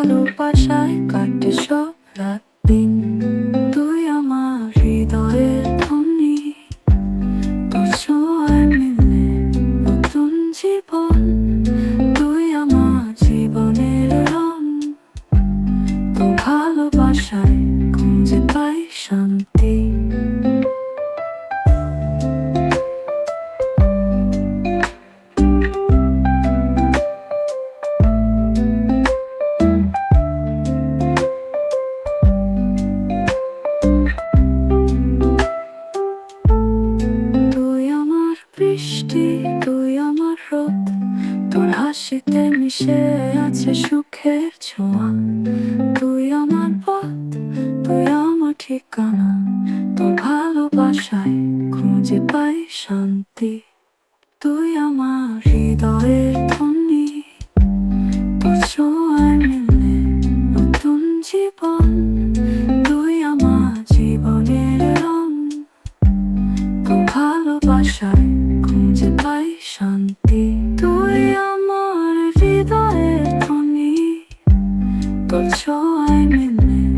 ভালোবাসায় কাটে সব রাত দিন। তোর হাসিতে মিশে আছে সুখের ছোঁয়া। তুই আমার পথ, তুই আমার ঠিকানা। তোর ভালোবাসায় খুঁজে পাই শান্তি। তুই আমার হৃদয়ের তোর ছোঁয়ায় মিলে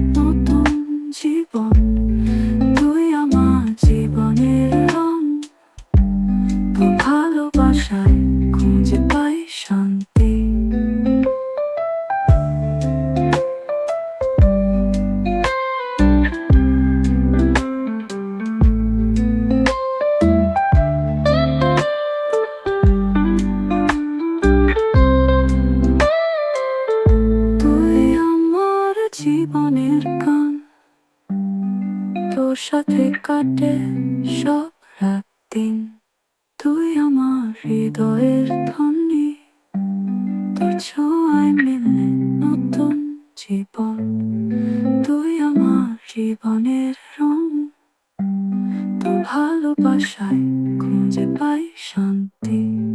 সাথে কাটে সব রাত দিন তুই আমার হৃদয়ের ধ্বনি তোর ছোঁয়ায় মিলে নতুন জীবন। তুই আমার জীবনের রং। তোর ভালোবাসায় খুঁজে পাই শান্তি।